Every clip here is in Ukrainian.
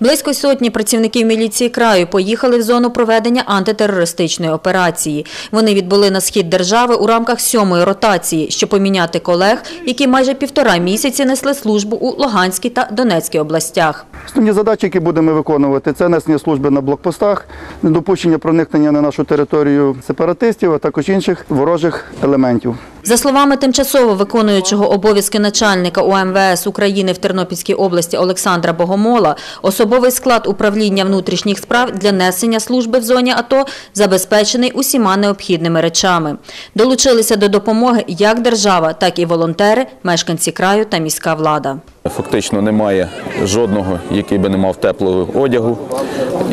Близько сотні працівників міліції краю поїхали в зону проведення антитерористичної операції. Вони відбули на схід держави у рамках сьомої ротації, щоб поміняти колег, які майже півтора місяці несли службу у Луганській та Донецькій областях. Основні задачі, які будемо виконувати, це несення служби на блокпостах, недопущення проникнення на нашу територію сепаратистів, а також інших ворожих елементів. За словами тимчасово виконуючого обов'язки начальника УМВС України в Тернопільській області Олександра Богомола, особовий склад управління внутрішніх справ для несення служби в зоні АТО забезпечений усіма необхідними речами. Долучилися до допомоги як держава, так і волонтери, мешканці краю та міська влада. Фактично немає жодного, який би не мав теплого одягу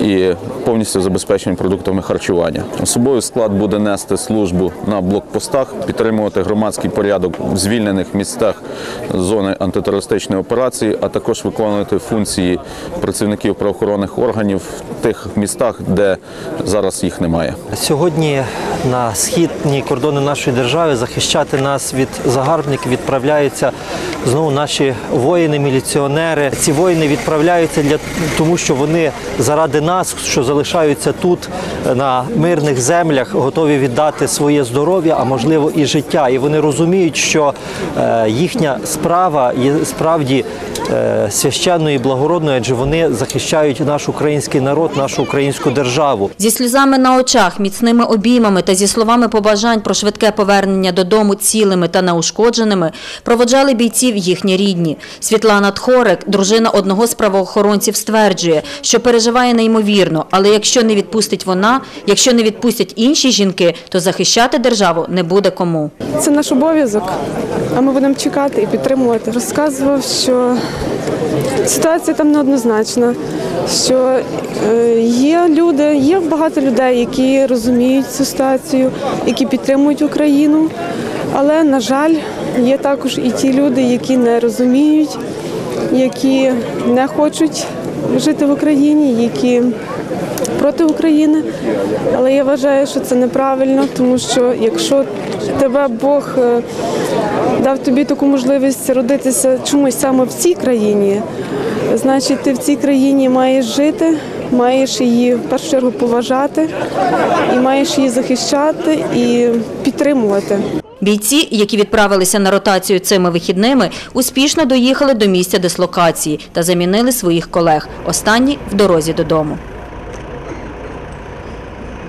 і повністю забезпечений продуктами харчування. Особовий склад буде нести службу на блокпостах, підтримувати громадський порядок в звільнених містах зони антитерористичної операції, а також виконувати функції працівників правоохоронних органів в тих містах, де зараз їх немає. Сьогодні на східні кордони нашої держави захищати нас від загарбників відправляються знову наші воїни, міліціонери. Ці воїни відправляються для тому, що вони заради нас, що залишаються тут на мирних землях, готові віддати своє здоров'я, а можливо і життя. І вони розуміють, що е, їхня справа є справді е, священною і благородною, адже вони захищають наш український народ, нашу українську державу. Зі сльозами на очах, міцними обіймами та зі словами побажань про швидке повернення додому цілими та неушкодженими проводжали бійців їхні рідні. Світлана Тхорик, дружина одного з правоохоронців, стверджує, що переживає неймовірно, але якщо не відпустить вона, якщо не відпустять інші жінки, то захищати державу не буде кому. Це наш обов'язок, а ми будемо чекати і підтримувати. Розказував, що ситуація там неоднозначна, що е, є люди, є багато людей, які розуміють цю ситуацію, які підтримують Україну. Але, на жаль, є також і ті люди, які не розуміють, які не хочуть жити в Україні, які проти України. Але я вважаю, що це неправильно, тому що якщо тебе Бог е, дав тобі таку можливість родитися чомусь саме в цій країні, значить ти в цій країні маєш жити, маєш її в першу чергу поважати і маєш її захищати і підтримувати. Бійці, які відправилися на ротацію цими вихідними, успішно доїхали до місця дислокації та замінили своїх колег. Останні в дорозі додому.